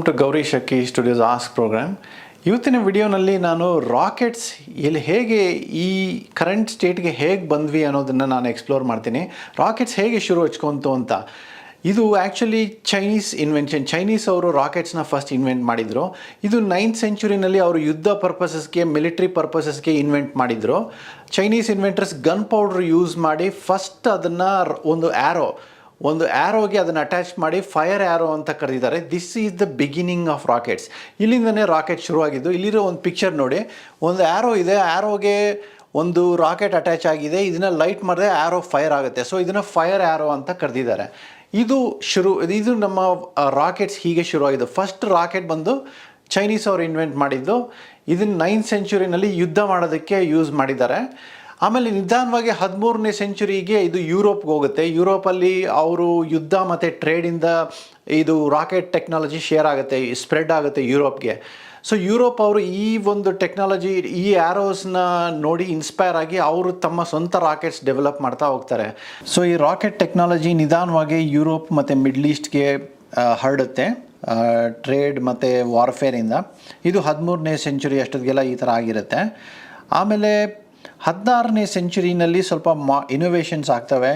Welcome to Gowri Shakki studios ask program ಇವತ್ತಿನ ವಿಡಿಯೋನಲ್ಲಿ ನಾನು ರಾಕೆಟ್ಸ್ ಎಲ್ಲಿ ಹೇಗೆ ಈ ಕರೆಂಟ್ ಸ್ಟೇಟ್ಗೆ ಹೇಗೆ ಬಂದ್ವಿ ಅನ್ನೋದನ್ನು ನಾನು ಎಕ್ಸ್ಪ್ಲೋರ್ ಮಾಡ್ತೀನಿ. ರಾಕೆಟ್ಸ್ ಹೇಗೆ ಶುರು ಹಚ್ಕೊಂತು ಅಂತ. ಇದು ಆ್ಯಕ್ಚುಲಿ ಚೈನೀಸ್ ಇನ್ವೆನ್ಷನ್ ಚೈನೀಸ್ ಅವರು ರಾಕೆಟ್ಸ್ನ ಫಸ್ಟ್ ಇನ್ವೆಂಟ್ ಮಾಡಿದರು. ಇದು ನೈನ್ತ್ ಸೆಂಚುರಿನಲ್ಲಿ ಅವರು ಯುದ್ಧ ಪರ್ಪಸಸ್ಗೆ ಮಿಲಿಟ್ರಿ ಪರ್ಪಸಸ್ಗೆ ಇನ್ವೆಂಟ್ ಮಾಡಿದರು. Chinese inventors gun powder use ಮಾಡಿ ಫಸ್ಟ್ ಅದನ್ನು ಒಂದು ಆ್ಯರೋ ಒಂದು ಆ್ಯರೋಗೆ ಅದನ್ನು ಅಟ್ಯಾಚ್ ಮಾಡಿ ಫೈರ್ ಆ್ಯರೋ ಅಂತ ಕರೆದಿದ್ದಾರೆ. This is the beginning of rockets ಇಲ್ಲಿಂದನೇ ರಾಕೆಟ್ ಶುರುವಾಗಿದ್ದು, ಇಲ್ಲಿರೋ ಒಂದು ಪಿಕ್ಚರ್ ನೋಡಿ. ಒಂದು ಆ್ಯರೋ ಇದೆ ಆ್ಯರೋಗೆ ಒಂದು ರಾಕೆಟ್ ಅಟ್ಯಾಚ್ ಆಗಿದೆ. ಇದನ್ನು ಲೈಟ್ ಮಾಡಿದ್ರೆ ಆ್ಯರೋ ಫೈರ್ ಆಗುತ್ತೆ. ಸೊ ಇದನ್ನು ಫೈರ್ ಆ್ಯರೋ ಅಂತ ಕರೆದಿದ್ದಾರೆ. ಇದು ಶುರು, ಇದು ನಮ್ಮ ರಾಕೆಟ್ಸ್ ಹೀಗೆ ಶುರುವಾಗಿದೆ ಫಸ್ಟ್ ರಾಕೆಟ್ ಬಂದು ಚೈನೀಸ್ ಅವರು ಇನ್ವೆಂಟ್ ಮಾಡಿದ್ದು. ಇದನ್ನು ನೈನ್ತ್ ಸೆಂಚುರಿನಲ್ಲಿ ಯುದ್ಧ ಮಾಡೋದಕ್ಕೆ ಯೂಸ್ ಮಾಡಿದ್ದಾರೆ. ಆಮೇಲೆ ನಿಧಾನವಾಗಿ ಹದಿಮೂರನೇ ಸೆಂಚುರಿಗೆ ಇದು ಯುರೋಪ್ಗೆ ಹೋಗುತ್ತೆ. ಯುರೋಪಲ್ಲಿ ಅವರು ಯುದ್ಧ ಮತ್ತು ಟ್ರೇಡಿಂದ ಇದು ರಾಕೆಟ್ ಟೆಕ್ನಾಲಜಿ ಶೇರ್ ಆಗುತ್ತೆ ಸ್ಪ್ರೆಡ್ ಆಗುತ್ತೆ ಯುರೋಪ್ಗೆ. ಸೊ ಯುರೋಪ್ ಅವರು ಈ ಒಂದು ಟೆಕ್ನಾಲಜಿ ಈ ಆ್ಯರೋಸ್ನ ನೋಡಿ ಇನ್ಸ್ಪೈರ್ ಆಗಿ ಅವರು ತಮ್ಮ ಸ್ವಂತ ರಾಕೆಟ್ಸ್ ಡೆವಲಪ್ ಮಾಡ್ತಾ ಹೋಗ್ತಾರೆ. ಸೊ ಈ ರಾಕೆಟ್ ಟೆಕ್ನಾಲಜಿ ನಿಧಾನವಾಗಿ ಯುರೋಪ್ ಮತ್ತು ಮಿಡ್ಲ್ ಈಸ್ಟ್ಗೆ ಹರಡುತ್ತೆ. ಟ್ರೇಡ್ ಮತ್ತು ವಾರ್ಫೇರಿಂದ ಇದು. ಹದಿಮೂರನೇ ಸೆಂಚುರಿ ಅಷ್ಟೊತ್ತಿಗೆಲ್ಲ ಈ ಥರ ಆಗಿರುತ್ತೆ. ಆಮೇಲೆ ಹದಿನಾರನೇ ಸೆಂಚುರಿನಲ್ಲಿ ಸ್ವಲ್ಪ ಮಾ ಇನೋವೇಷನ್ಸ್ ಆಗ್ತವೆ.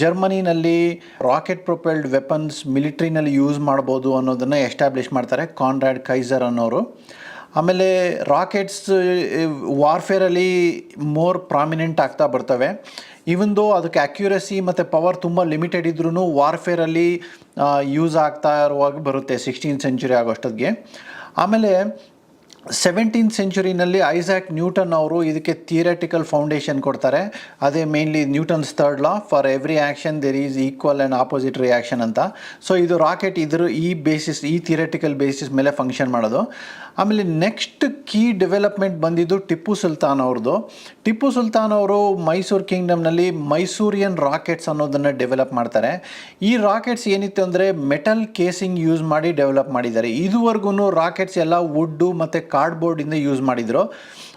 ಜರ್ಮನಿನಲ್ಲಿ ರಾಕೆಟ್ ಪ್ರೊಪೆಲ್ಡ್ ವೆಪನ್ಸ್ ಮಿಲಿಟ್ರಿನಲ್ಲಿ ಯೂಸ್ ಮಾಡ್ಬೋದು ಅನ್ನೋದನ್ನು ಎಸ್ಟಾಬ್ಲಿಷ್ ಮಾಡ್ತಾರೆ ಕಾನ್ರಾಡ್ ಕೈಸರ್ ಅನ್ನೋರು. ಆಮೇಲೆ ರಾಕೆಟ್ಸ್ ವಾರ್ಫೇರಲ್ಲಿ ಮೋರ್ ಪ್ರಾಮಿನೆಂಟ್ ಆಗ್ತಾ ಬರ್ತವೆ. ಇವನ್ ದೋ ಅದಕ್ಕೆ ಅಕ್ಯುರಸಿ ಮತ್ತು ಪವರ್ ತುಂಬ ಲಿಮಿಟೆಡ್ ಇದ್ರೂ ವಾರ್ಫೇರಲ್ಲಿ ಯೂಸ್ ಆಗ್ತಾ ಇರುವಾಗ ಬರುತ್ತೆ ಸಿಕ್ಸ್ಟೀನ್ ಸೆಂಚುರಿ ಆಗೋಷ್ಟೊತ್ತಿಗೆ ಆಮೇಲೆ ಸೆವೆಂಟೀನ್ ಸೆಂಚುರಿನಲ್ಲಿ ಐಸಾಕ್ ನ್ಯೂಟನ್ ಅವರು ಇದಕ್ಕೆ ಥಿಯರಟಿಕಲ್ ಫೌಂಡೇಶನ್ ಕೊಡ್ತಾರೆ. ಅದೇ mainly Newton's third law for every action there is equal and opposite reaction ಅಂತ. ಸೊ ಇದು ರಾಕೆಟ್ ಇದ್ರ ಈ ಬೇಸಿಸ್ ಈ ಥಿಯರಟಿಕಲ್ ಬೇಸಿಸ್ ಮೇಲೆ ಫಂಕ್ಷನ್ ಮಾಡೋದು. ಆಮೇಲೆ ನೆಕ್ಸ್ಟ್ ಕೀ ಡೆವಲಪ್ಮೆಂಟ್ ಬಂದಿದ್ದು ಟಿಪ್ಪು ಸುಲ್ತಾನ್ ಅವ್ರದ್ದು ಟಿಪ್ಪು ಸುಲ್ತಾನ್ ಅವರು ಮೈಸೂರು ಕಿಂಗ್ಡಮ್ನಲ್ಲಿ ಮೈಸೂರಿಯನ್ ರಾಕೆಟ್ಸ್ ಅನ್ನೋದನ್ನು ಡೆವಲಪ್ ಮಾಡ್ತಾರೆ. ಈ ರಾಕೆಟ್ಸ್ ಏನಿತ್ತು ಅಂದರೆ ಮೆಟಲ್ ಕೇಸಿಂಗ್ ಯೂಸ್ ಮಾಡಿ ಡೆವಲಪ್ ಮಾಡಿದ್ದಾರೆ. ಇದುವರೆಗೂ ರಾಕೆಟ್ಸ್ ಎಲ್ಲ ವುಡ್ಡು ಮತ್ತು ಕಾರ್ಡ್ಬೋರ್ಡಿಂದ ಯೂಸ್ ಮಾಡಿದರು.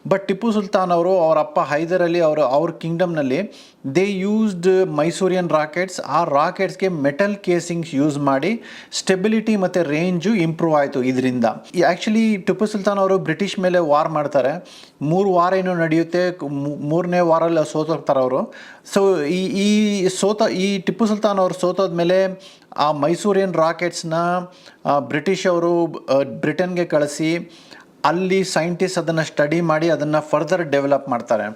ಬಟ್ ಟಿಪ್ಪು ಸುಲ್ತಾನ್ ಅವರು, ಅವರ ಅಪ್ಪ ಹೈದರಲ್ಲಿ, ಅವರು, ಅವ್ರ ಕಿಂಗ್ಡಮ್ನಲ್ಲಿ ದೇ ಯೂಸ್ಡ್ ಮೈಸೂರಿಯನ್ ರಾಕೆಟ್ಸ್ ಆ ರಾಕೆಟ್ಸ್ಗೆ ಮೆಟಲ್ ಕೇಸಿಂಗ್ಸ್ ಯೂಸ್ ಮಾಡಿ ಸ್ಟೆಬಿಲಿಟಿ ಮತ್ತು ರೇಂಜು ಇಂಪ್ರೂವ್ ಆಯಿತು ಇದರಿಂದ. ಆ್ಯಕ್ಚುಲಿ ಟಿಪ್ಪು ಸುಲ್ತಾನ್ ಅವರು ಬ್ರಿಟಿಷ್ ಮೇಲೆ ವಾರ್ ಮಾಡ್ತಾರೆ. ಮೂರು ವಾರ ಏನು ನಡೆಯುತ್ತೆ. ಮೂರನೇ ವಾರಲ್ಲಿ ಸೋತೋಗ್ತಾರೆ ಅವರು. ಸೊ ಈ ಈ ಸೋತ, ಈ ಟಿಪ್ಪು ಸುಲ್ತಾನ್ ಅವರು ಸೋತೋದ್ಮೇಲೆ ಆ ಮೈಸೂರಿಯನ್ ರಾಕೆಟ್ಸ್ನ ಬ್ರಿಟಿಷ್ ಅವರು ಬ್ರಿಟನ್ಗೆ ಕಳಿಸಿ ಅಲ್ಲಿ ಸೈಂಟಿಸ್ಟ್ ಅದನ್ನು ಸ್ಟಡಿ ಮಾಡಿ ಅದನ್ನು ಫರ್ದರ್ ಡೆವಲಪ್ ಮಾಡ್ತಾರೆ.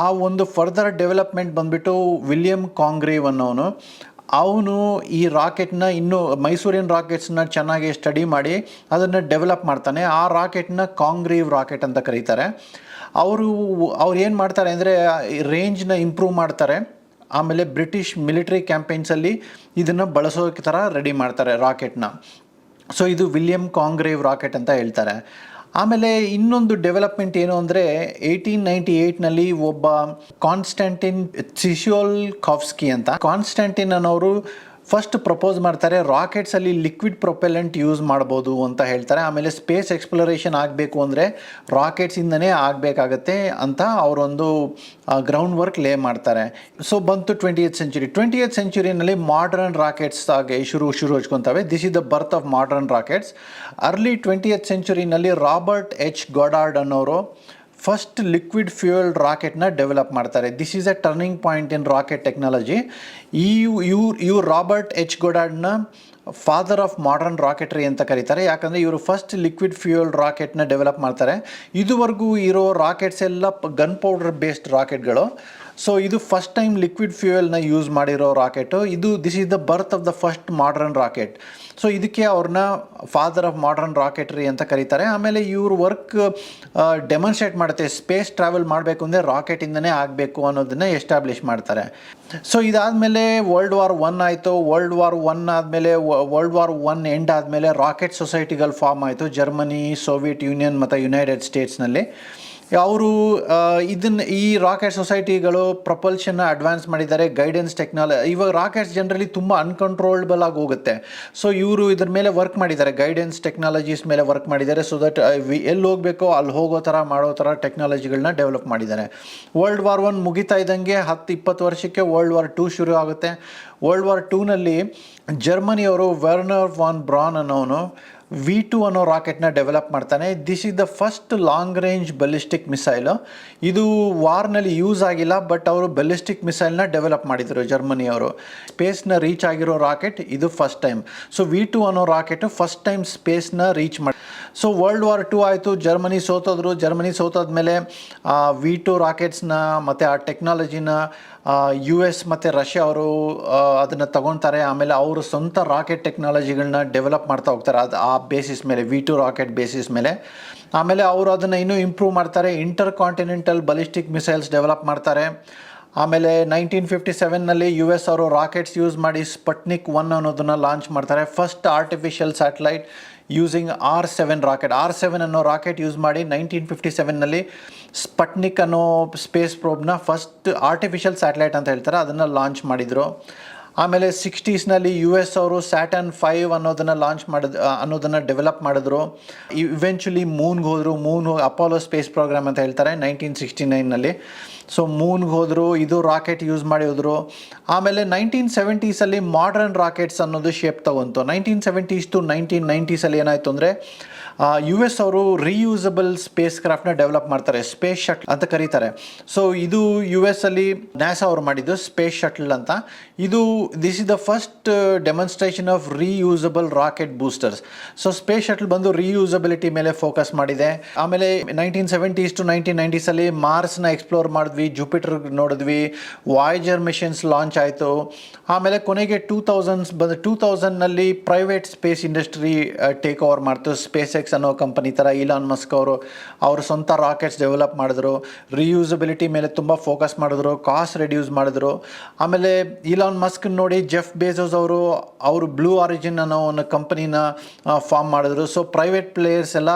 ಆ ಒಂದು ಫರ್ದರ್ ಡೆವಲಪ್ಮೆಂಟ್ ಬಂದುಬಿಟ್ಟು ವಿಲಿಯಂ ಕಾಂಗ್ರೇವ್ ಅನ್ನೋನು, ಅವನು ಈ ರಾಕೆಟ್ನ ಇನ್ನೂ ಮೈಸೂರಿನ ರಾಕೆಟ್ಸ್ನ ಚೆನ್ನಾಗಿ ಸ್ಟಡಿ ಮಾಡಿ ಅದನ್ನು ಡೆವಲಪ್ ಮಾಡ್ತಾನೆ. ಆ ರಾಕೆಟ್ನ ಕಾಂಗ್ರೇವ್ ರಾಕೆಟ್ ಅಂತ ಕರೀತಾರೆ. ಅವರು ಅವ್ರು ಏನು ಮಾಡ್ತಾರೆ ಅಂದರೆ ರೇಂಜ್ನ ಇಂಪ್ರೂವ್ ಮಾಡ್ತಾರೆ. ಆಮೇಲೆ ಬ್ರಿಟಿಷ್ ಮಿಲಿಟರಿ ಕ್ಯಾಂಪೇನ್ಸಲ್ಲಿ ಇದನ್ನು ಬಳಸೋಕೆ ಥರ ರೆಡಿ ಮಾಡ್ತಾರೆ ರಾಕೆಟ್ನ ಸೊ ಇದು ವಿಲಿಯಂ ಕಾಂಗ್ರೇವ್ ರಾಕೆಟ್ ಅಂತ ಹೇಳ್ತಾರೆ. ಆಮೇಲೆ ಇನ್ನೊಂದು ಡೆವಲಪ್ಮೆಂಟ್ ಏನು ಅಂದರೆ ಏಯ್ಟೀನ್ ನೈಂಟಿ ಏಯ್ಟ್ನಲ್ಲಿ ಒಬ್ಬ ಕಾನ್ಸ್ಟಂಟಿನ್ ಸಿಶಿಯೋಲ್ ಕಾಫ್ಸ್ಕಿ ಅಂತ. ಕಾನ್ಸ್ಟಂಟಿನ್ ಅನ್ನೋರು ಫಸ್ಟ್ ಪ್ರಪೋಸ್ ಮಾಡ್ತಾರೆ ರಾಕೆಟ್ಸಲ್ಲಿ ಲಿಕ್ವಿಡ್ ಪ್ರೊಪೆಲೆಂಟ್ ಯೂಸ್ ಮಾಡ್ಬೋದು ಅಂತ ಹೇಳ್ತಾರೆ. ಆಮೇಲೆ ಸ್ಪೇಸ್ ಎಕ್ಸ್ಪ್ಲೋರೇಷನ್ ಆಗಬೇಕು ಅಂದರೆ ರಾಕೆಟ್ಸಿಂದನೇ ಆಗಬೇಕಾಗತ್ತೆ ಅಂತ ಅವರೊಂದು ಗ್ರೌಂಡ್ ವರ್ಕ್ ಲೇ ಮಾಡ್ತಾರೆ. ಸೊ ಬಂತು ಟ್ವೆಂಟಿ ಏತ್ ಸೆಂಚುರಿ ಟ್ವೆಂಟಿ ಏತ್ ಸೆಂಚುರಿನಲ್ಲಿ ಮಾಡರ್ನ್ ರಾಕೆಟ್ಸ್ ಆಗಿ ಶುರು ಶುರು ಹಚ್ಕೊತವೆ. This is the birth of modern rockets early twentieth ಸೆಂಚುರಿನಲ್ಲಿ Robert H Goddard ಅನ್ನೋರು ಫಸ್ಟ್ ಲಿಕ್ವಿಡ್ ಫ್ಯೂಯಲ್ ರಾಕೆಟ್ನ ಡೆವಲಪ್ ಮಾಡ್ತಾರೆ. This is a turning point in rocket technology ಈ ಇವ್ರು ಇವ್ರು ರಾಬರ್ಟ್ ಎಚ್ ಗೊಡಾಡ್ನ ಫಾದರ್ ಆಫ್ ಮಾಡರ್ನ್ ರಾಕೆಟ್ರಿ ಅಂತ ಕರೀತಾರೆ. ಯಾಕಂದರೆ ಇವರು ಫಸ್ಟ್ ಲಿಕ್ವಿಡ್ ಫ್ಯೂಯಲ್ ರಾಕೆಟ್ನ ಡೆವಲಪ್ ಮಾಡ್ತಾರೆ. ಇದುವರೆಗೂ ಇರೋ ರಾಕೆಟ್ಸ್ ಎಲ್ಲ ಗನ್ ಪೌಡರ್ ಬೇಸ್ಡ್ ರಾಕೆಟ್ಗಳು ಸೊ ಇದು ಫಸ್ಟ್ ಟೈಮ್ ಲಿಕ್ವಿಡ್ ಫ್ಯೂಯಲ್ನ ಯೂಸ್ ಮಾಡಿರೋ ರಾಕೆಟು ಇದು this is the birth of the first modern rocket so ಇದಕ್ಕೆ ಅವ್ರನ್ನ ಫಾದರ್ ಆಫ್ ಮಾಡ್ರನ್ ರಾಕೆಟ್ರಿ ಅಂತ ಕರೀತಾರೆ. ಆಮೇಲೆ ಇವ್ರ ವರ್ಕ್ ಡೆಮಾನ್ಸ್ಟ್ರೇಟ್ ಮಾಡುತ್ತೆ. ಸ್ಪೇಸ್ ಟ್ರಾವೆಲ್ ಮಾಡಬೇಕು ಅಂದರೆ ರಾಕೆಟಿಂದನೇ ಆಗಬೇಕು ಅನ್ನೋದನ್ನ ಎಸ್ಟಾಬ್ಲಿಷ್ ಮಾಡ್ತಾರೆ. ಸೊ ಇದಾದಮೇಲೆ ವರ್ಲ್ಡ್ ವಾರ್ ಒನ್ ಆಯಿತು. ವರ್ಲ್ಡ್ ವಾರ್ ಒನ್ ಆದಮೇಲೆ ವರ್ಲ್ಡ್ ವಾರ್ ಒನ್ ಎಂಡ್ ಆದಮೇಲೆ ರಾಕೆಟ್ ಸೊಸೈಟಿಗಳು ಫಾರ್ಮ್ ಆಯಿತು. ಜರ್ಮನಿ ಸೋವಿಯತ್ ಯೂನಿಯನ್ ಮತ್ತು ಯುನೈಟೆಡ್ ಸ್ಟೇಟ್ಸ್ನಲ್ಲಿ ಅವರು ಇದನ್ನ ಈ ರಾಕೆಟ್ ಸೊಸೈಟಿಗಳು ಪ್ರಪಲ್ಷನ್ನ ಅಡ್ವಾನ್ಸ್ ಮಾಡಿದ್ದಾರೆ ಗೈಡೆನ್ಸ್ ಟೆಕ್ನಾಲಜಿ ಇವಾಗ ರಾಕೆಟ್ಸ್ ಜನರಲಿ ತುಂಬ ಅನ್ಕಂಟ್ರೋಲ್ಬಲ್ ಆಗಿ ಹೋಗುತ್ತೆ. ಸೊ ಇವರು ಇದ್ರ ಮೇಲೆ ವರ್ಕ್ ಮಾಡಿದ್ದಾರೆ ಗೈಡೆನ್ಸ್ ಟೆಕ್ನಾಲಜೀಸ್ ಮೇಲೆ ವರ್ಕ್ ಮಾಡಿದ್ದಾರೆ ಸೊ ದಟ್ ಎಲ್ಲಿ ಹೋಗಬೇಕೋ ಅಲ್ಲಿ ಹೋಗೋ ಥರ, ಮಾಡೋ ಥರ ಟೆಕ್ನಾಲಜಿಗಳನ್ನ ಡೆವಲಪ್ ಮಾಡಿದ್ದಾರೆ. ವರ್ಲ್ಡ್ ವಾರ್ ಒನ್ ಮುಗಿತಾ ಇದ್ದಂಗೆ ಹತ್ತು ಇಪ್ಪತ್ತು ವರ್ಷಕ್ಕೆ ವರ್ಲ್ಡ್ ವಾರ್ ಟೂ ಶುರು ಆಗುತ್ತೆ. ವರ್ಲ್ಡ್ ವಾರ್ ಟೂನಲ್ಲಿ ಜರ್ಮನಿಯವರು ವರ್ನರ್ ವಾನ್ ಬ್ರಾನ್ ಅನ್ನೋನು ವಿ ಟು ಅನ್ನೋ ರಾಕೆಟ್ನ ಡೆವಲಪ್ ಮಾಡ್ತಾನೆ. This is the first long range ballistic missile ಇದು ವಾರ್ನಲ್ಲಿ ಯೂಸ್ ಆಗಿಲ್ಲ ಬಟ್ ಅವರು ಬಲಿಸ್ಟಿಕ್ ಮಿಸೈಲ್ನ ಡೆವಲಪ್ ಮಾಡಿದರು ಜರ್ಮನಿಯವರು. ಸ್ಪೇಸ್ನ ರೀಚ್ ಆಗಿರೋ ರಾಕೆಟ್ ಇದು first time so V two ಅನ್ನೋ ರಾಕೆಟ್ ಫಸ್ಟ್ ಟೈಮ್ ಸ್ಪೇಸ್ನ ರೀಚ್ ಮಾಡಿ ಸೊ ವರ್ಲ್ಡ್ ವಾರ್ ಟು ಆಯಿತು. ಜರ್ಮನಿ ಸೋತೋದ್ರು. ಜರ್ಮನಿ ಸೋತಾದ ಮೇಲೆ ವಿ ಟು ರಾಕೆಟ್ಸ್ನ ಮತ್ತು ಆ ಟೆಕ್ನಾಲಜಿನ ಯು ಎಸ್ ಮತ್ತು ರಷ್ಯಾ ಅವರು ಅದನ್ನು ತಗೊಳ್ತಾರೆ ಆಮೇಲೆ ಅವರು ಸ್ವಂತ ರಾಕೆಟ್ ಟೆಕ್ನಾಲಜಿಗಳನ್ನ ಡೆವಲಪ್ ಮಾಡ್ತಾ ಹೋಗ್ತಾರೆ. ಅದು ಆ ಬೇಸಿಸ್ ಮೇಲೆ ವಿ ಟು ರಾಕೆಟ್ ಬೇಸಿಸ್ ಮೇಲೆ. ಆಮೇಲೆ ಅವರು ಅದನ್ನು ಇನ್ನೂ ಇಂಪ್ರೂವ್ ಮಾಡ್ತಾರೆ. Inter continental ballistic missiles develop ಮಾಡ್ತಾರೆ. ಆಮೇಲೆ ನೈನ್ಟೀನ್ ಫಿಫ್ಟಿ ಸೆವೆನ್ನಲ್ಲಿ ಯು ಎಸ್ ಅವರು ರಾಕೆಟ್ಸ್ ಯೂಸ್ ಮಾಡಿ ಸ್ಪಟ್ನಿಕ್ ಒನ್ ಅನ್ನೋದನ್ನು ಲಾಂಚ್ ಮಾಡ್ತಾರೆ. First artificial satellite using R seven rocket R seven ಅನ್ನೋ ರಾಕೆಟ್ ಯೂಸ್ ಮಾಡಿ ನೈನ್ಟೀನ್ ಫಿಫ್ಟಿ ಸೆವೆನ್ನಲ್ಲಿ ಸ್ಪಟ್ನಿಕ್ ಅನ್ನೋ ಸ್ಪೇಸ್ ಪ್ರೋಬ್ನ ಫಸ್ಟ್ ಆರ್ಟಿಫಿಷಿಯಲ್ ಸ್ಯಾಟಲೈಟ್ ಅಂತ ಹೇಳ್ತಾರೆ. ಅದನ್ನು ಲಾಂಚ್ ಮಾಡಿದರು. ಆಮೇಲೆ ಸಿಕ್ಸ್ಟೀಸ್ನಲ್ಲಿ ಯು ಎಸ್ ಅವರು ಸ್ಯಾಟನ್ ಫೈವ್ ಅನ್ನೋದನ್ನು ಲಾಂಚ್ ಮಾಡಿದ ಅನ್ನೋದನ್ನು ಡೆವಲಪ್ ಮಾಡಿದ್ರು. ಇವೆಂಚುಲಿ ಮೂನ್ಗೆ ಹೋದರು. ಮೂನ್ ಅಪೋಲೋ ಸ್ಪೇಸ್ ಪ್ರೋಗ್ರಾಮ್ ಅಂತ ಹೇಳ್ತಾರೆ, ನೈನ್ಟೀನ್ ಸಿಕ್ಸ್ಟಿ ನೈನಲ್ಲಿ ಸೊ ಮೂನ್ಗೆ ಹೋದರು, ಇದು ರಾಕೆಟ್ ಯೂಸ್ ಮಾಡಿ ಹೋದರು. ಆಮೇಲೆ ನೈನ್ಟೀನ್ ಸೆವೆಂಟೀಸಲ್ಲಿ ಮಾಡ್ರನ್ ರಾಕೆಟ್ಸ್ ಅನ್ನೋದು ಶೇಪ್ ತಗೊಂತು. ನೈನ್ಟೀನ್ ಸೆವೆಂಟೀಸ್ ಟು ನೈನ್ಟೀನ್ ನೈಂಟೀಸಲ್ಲಿ ಏನಾಯಿತು ಅಂದರೆ ಯು ಎಸ್ ಅವರು ರೀಯೂಸಬಲ್ ಸ್ಪೇಸ್ ಕ್ರಾಫ್ಟ್ನ ಡೆವಲಪ್ ಮಾಡ್ತಾರೆ. ಸ್ಪೇಸ್ ಶಟ್ಲ್ ಅಂತ ಕರೀತಾರೆ. ಸೊ ಇದು ಯು ಎಸ್ ಅಲ್ಲಿ ನ್ಯಾಸಾ ಅವರು ಮಾಡಿದ್ದು ಸ್ಪೇಸ್ ಶಟ್ಲ್ ಅಂತ. ಇದು this is the first demonstration of reusable rocket boosters so space shuttle ಬಂದು ರೀಯೂಸಬಿಲಿಟಿ ಮೇಲೆ ಫೋಕಸ್ ಮಾಡಿದೆ. ಆಮೇಲೆ ನೈನ್ಟೀನ್ ಸೆವೆಂಟೀಸ್ ಟು ನೈನ್ಟೀನ್ ನೈಂಟೀಸಲ್ಲಿ ಮಾರ್ಸ್ನ ಎಕ್ಸ್ಪ್ಲೋರ್ ಮಾಡಿದ್ವಿ ಜುಪಿಟರ್ ನೋಡಿದ್ವಿ ವಾಯ್ಜರ್ ಮಿಷನ್ಸ್ ಲಾಂಚ್ ಆಯಿತು. ಆಮೇಲೆ ಕೊನೆಗೆ ಟೂ ತೌಸಂಡ್ಸ್ ಬಂದು two ತೌಸಂಡ್ನಲ್ಲಿ private space industry take over ಮಾಡ್ತು. ಸ್ಪೇಸ್ ಎಕ್ಸ್ ಅನ್ನೋ ಕಂಪನಿ ಥರ ಇಲಾನ್ ಮಸ್ಕ್ ಅವರು ಅವರು ಸ್ವಂತ ರಾಕೆಟ್ಸ್ ಡೆವಲಪ್ ಮಾಡಿದ್ರು. ರಿಯೂಸಬಿಲಿಟಿ ಮೇಲೆ ತುಂಬ ಫೋಕಸ್ ಮಾಡಿದ್ರು ಕಾಸ್ಟ್ ರೆಡ್ಯೂಸ್ ಮಾಡಿದ್ರು. ಆಮೇಲೆ ಇಲಾನ್ ಮಸ್ಕ್ ನೋಡಿ ಜೆಫ್ ಬೇಜೋಸ್ ಅವರು ಅವರು ಬ್ಲೂ ಆರಿಜಿನ್ ಅನ್ನೋ ಒಂದು ಕಂಪನಿನ ಫಾರ್ಮ್ ಮಾಡಿದ್ರು. ಸೊ ಪ್ರೈವೇಟ್ ಪ್ಲೇಯರ್ಸ್ ಎಲ್ಲ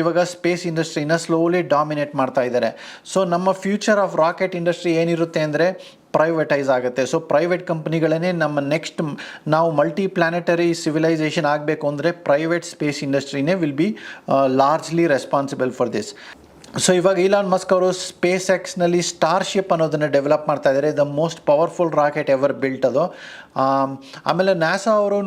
ಇವಾಗ ಸ್ಪೇಸ್ ಇಂಡಸ್ಟ್ರಿನ ಸ್ಲೋಲಿ ಡಾಮಿನೇಟ್ ಮಾಡ್ತಾ ಇದ್ದಾರೆ. ಸೊ ನಮ್ಮ ಫ್ಯೂಚರ್ ಆಫ್ ರಾಕೆಟ್ ಇಂಡಸ್ಟ್ರಿ ಏನಿರುತ್ತೆ ಅಂದರೆ ಪ್ರೈವೇಟೈಸ್ ಆಗುತ್ತೆ. ಸೊ ಪ್ರೈವೇಟ್ ಕಂಪ್ನಿಗಳೇ ನಮ್ಮ ನೆಕ್ಸ್ಟ್ ನಾವು ಮಲ್ಟಿ ಪ್ಲಾನೆಟರಿ ಸಿವಿಲೈಸೇಷನ್ ಆಗಬೇಕು ಅಂದರೆ private space ಇಂಡಸ್ಟ್ರಿನೇ will be largely responsible for this so ಇವಾಗ ಇಲಾನ್ ಮಸ್ಕ್ ಅವರು ಸ್ಪೇಸ್ ಎಕ್ಸ್ನಲ್ಲಿ ಸ್ಟಾರ್ಶಿಪ್ ಅನ್ನೋದನ್ನು ಡೆವಲಪ್ ಮಾಡ್ತಾ ಇದ್ದಾರೆ. The most powerful rocket ever built ಅದು. ಆಮ್, ಆಮೇಲೆ ನ್ಯಾಸಾ ಅವರು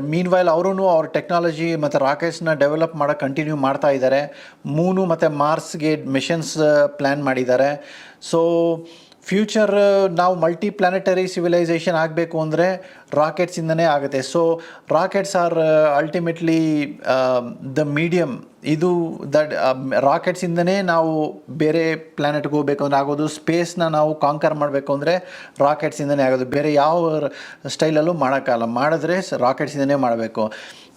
ಮೀನ್ ವೈಲ್ ಅವರೂ ಅವ್ರ ಟೆಕ್ನಾಲಜಿ ಮತ್ತು ರಾಕೆಟ್ಸ್ನ ಡೆವಲಪ್ ಮಾಡೋಕ್ಕೆ ಕಂಟಿನ್ಯೂ ಮಾಡ್ತಾ ಇದ್ದಾರೆ. ಮೂನು ಮತ್ತು ಮಾರ್ಸ್ಗೆ ಮಿಷನ್ಸ್ ಪ್ಲ್ಯಾನ್ ಮಾಡಿದ್ದಾರೆ. ಸೊ ಫ್ಯೂಚರ್, ನಾವು ಮಲ್ಟಿ ಪ್ಲಾನೆಟರಿ ಸಿವಿಲೈಸೇಷನ್ ಆಗಬೇಕು ಅಂದರೆ ರಾಕೆಟ್ಸಿಂದನೇ ಆಗುತ್ತೆ. So rockets are ultimately the medium ಇದು ದಟ್ ರಾಕೆಟ್ಸಿಂದನೇ ನಾವು ಬೇರೆ ಪ್ಲ್ಯಾನೆಟ್ಗೆ ಹೋಗಬೇಕು ಅಂದರೆ ಆಗೋದು ಸ್ಪೇಸ್ನ ನಾವು ಕಾಂಕರ್ ಮಾಡಬೇಕು ಅಂದರೆ ರಾಕೆಟ್ಸಿಂದನೇ ಆಗೋದು. ಬೇರೆ ಯಾವ ಸ್ಟೈಲಲ್ಲೂ ಮಾಡೋಕ್ಕಲ್ಲ ಮಾಡಿದ್ರೆ ರಾಕೆಟ್ಸಿಂದನೇ ಮಾಡಬೇಕು.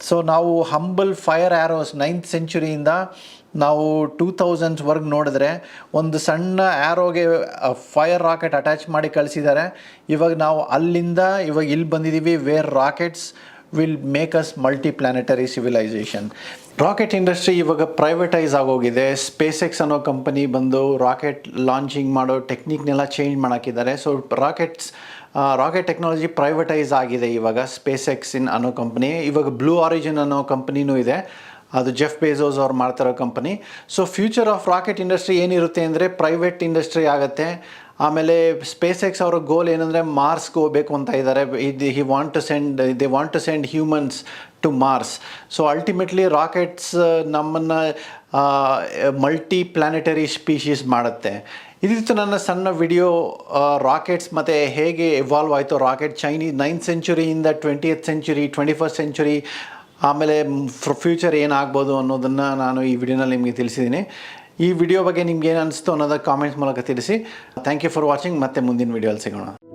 ಸೊ ನಾವು ಹಂಬಲ್ ಫೈರ್ ಆ್ಯರೋಸ್ ನೈನ್ತ್ ಸೆಂಚುರಿಯಿಂದ ನಾವು ಟೂ ತೌಸಂಡ್ಸ್ವರೆಗೆ ನೋಡಿದ್ರೆ ಒಂದು ಸಣ್ಣ ಆ್ಯರೋಗೆ ಫೈರ್ ರಾಕೆಟ್ ಅಟ್ಯಾಚ್ ಮಾಡಿ ಕಳಿಸಿದ್ದಾರೆ ಇವಾಗ ನಾವು ಅಲ್ಲಿಂದ ಇವಾಗ ಇಲ್ಲಿ ಬಂದಿದ್ದೀವಿ where rockets will make us multi planetary civilisation rocket industry ಇವಾಗ ಪ್ರೈವೇಟೈಸ್ ಆಗೋಗಿದೆ. ಸ್ಪೇಸ್ ಎಕ್ಸ್ ಅನ್ನೋ ಕಂಪನಿ ಬಂದು ರಾಕೆಟ್ ಲಾಂಚಿಂಗ್ ಮಾಡೋ ಟೆಕ್ನಿಕ್ನೆಲ್ಲ change ಮಾಡೋಕ್ಕಿದ್ದಾರೆ so rockets rocket technology privatise ಆಗಿದೆ ಇವಾಗ ಸ್ಪೇಸ್ ಎಕ್ಸಿನ್ ಅನ್ನೋ ಕಂಪ್ನಿ ಇವಾಗ ಬ್ಲೂ ಆರಿಜಿನ್ ಅನ್ನೋ ಕಂಪ್ನಿನೂ ಇದೆ. ಅದು ಜೆಫ್ ಬೇಜೋಸ್ ಅವ್ರು ಮಾಡ್ತಿರೋ company so future of rocket industry ಏನಿರುತ್ತೆ ಅಂದರೆ ಪ್ರೈವೇಟ್ ಇಂಡಸ್ಟ್ರಿ ಆಗುತ್ತೆ. ಆಮೇಲೆ ಸ್ಪೇಸ್ ಎಕ್ಸ್ ಅವರ ಗೋಲ್ ಏನಂದರೆ ಮಾರ್ಸ್ಗೆ ಹೋಗಬೇಕು ಅಂತ ಇದ್ದಾರೆ ಇದು he want to send they want to send humans to Mars so ultimately rockets ನಮ್ಮನ್ನು ಮಲ್ಟಿ ಪ್ಲಾನೆಟರಿ ಸ್ಪೀಶೀಸ್ ಮಾಡುತ್ತೆ. ಇದಿತ್ತು ನನ್ನ ಸಣ್ಣ ವಿಡಿಯೋ ರಾಕೆಟ್ಸ್ ಮತ್ತು ಹೇಗೆ ಎವಾಲ್ವ್ ಆಯಿತು. Rocket Chinese ninth ಸೆಂಚುರಿಯಿಂದ twentieth century twenty first century ಆಮೇಲೆ ಫ್ಯೂಚರ್ ಏನಾಗ್ಬೋದು ಅನ್ನೋದನ್ನು ನಾನು ಈ ವಿಡಿಯೋನಲ್ಲಿ ನಿಮಗೆ ತಿಳಿಸಿದ್ದೀನಿ. ಈ ವಿಡಿಯೋ ಬಗ್ಗೆ ನಿಮ್ಗೆ ಏನು ಅನಿಸ್ತು ಅನ್ನೋದಕ್ಕೆ ಕಾಮೆಂಟ್ಸ್ ಮೂಲಕ ತಿಳಿಸಿ. ಥ್ಯಾಂಕ್ ಯು ಫಾರ್ ವಾಚಿಂಗ್ ಮತ್ತೆ ಮುಂದಿನ ವಿಡಿಯೋಲ್ಲಿ ಸಿಗೋಣ.